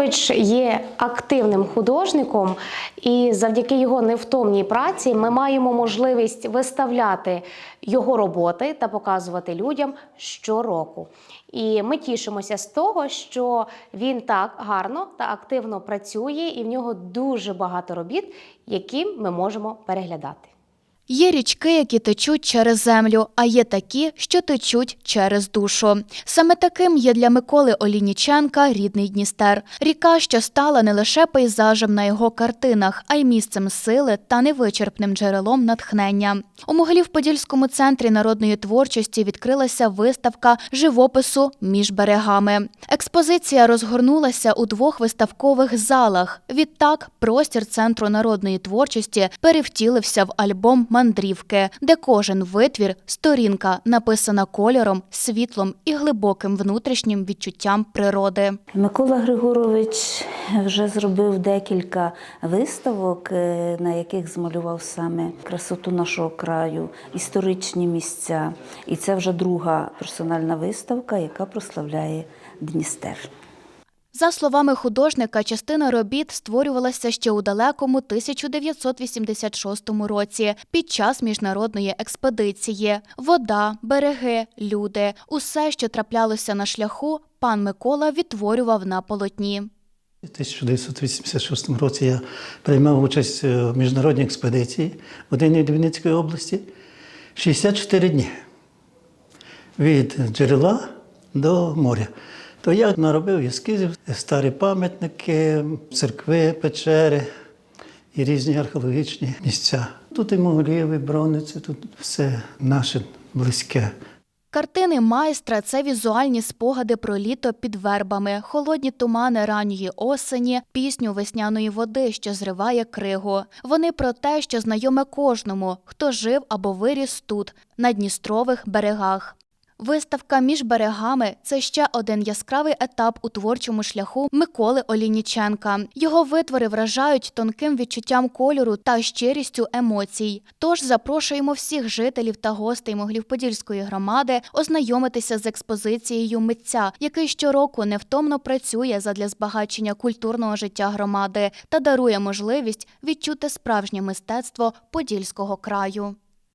Григорович є активним художником, і завдяки його невтомній праці ми маємо можливість виставляти його роботи та показувати людям щороку. І ми тішимося з того, що він так гарно та активно працює, і в нього дуже багато робіт, які ми можемо переглядати. Є річки, які течуть через землю, а є такі, що течуть через душу. Саме таким є для Миколи Олініченка рідний Дністер. Ріка, що стала не лише пейзажем на його картинах, а й місцем сили та невичерпним джерелом натхнення. У Могилів-Подільському центрі народної творчості відкрилася виставка живопису між берегами. Експозиція розгорнулася у двох виставкових залах. Відтак, простір центру народної творчості перевтілився в альбом мандрівки, де кожен витвір сторінка написана кольором, світлом і глибоким внутрішнім відчуттям природи. Микола Григорович вже зробив декілька виставок, е, на яких змалював саме красоту нашого краю, історичні місця. І це вже друга персональна виставка, яка прославляє Дністер. За словами художника, частина робіт створювалася ще у далекому 1986 році під час міжнародної експедиції. Вода, береги, люди усе, що траплялося на шляху, пан Микола відтворював на полотні. У 1986 році я приймав участь е, в міжнародній експедиції в Одинній Вінницької області 64 дні від джерела до моря. То я наробив ескізів, старі пам'ятники, церкви, печери і різні археологічні місця. Тут і Могилєві, Брониці, тут все наше близьке. Картини майстра це візуальні спогади про літо під вербами, холодні тумани ранньої осені, пісню весняної води, що зриває кригу. Вони про те, що знайоме кожному, хто жив або виріс тут, на Дністрових берегах. Виставка між берегами це ще один яскравий етап у творчому шляху Миколи Олініченка. Його витвори вражають тонким відчуттям кольору та щирістю емоцій. Тож запрошуємо всіх жителів та гостей Могилів-Подільської громади ознайомитися з експозицією митця, який щороку невтомно працює задля збагачення культурного життя громади та дарує можливість відчути справжнє мистецтво Подільського краю.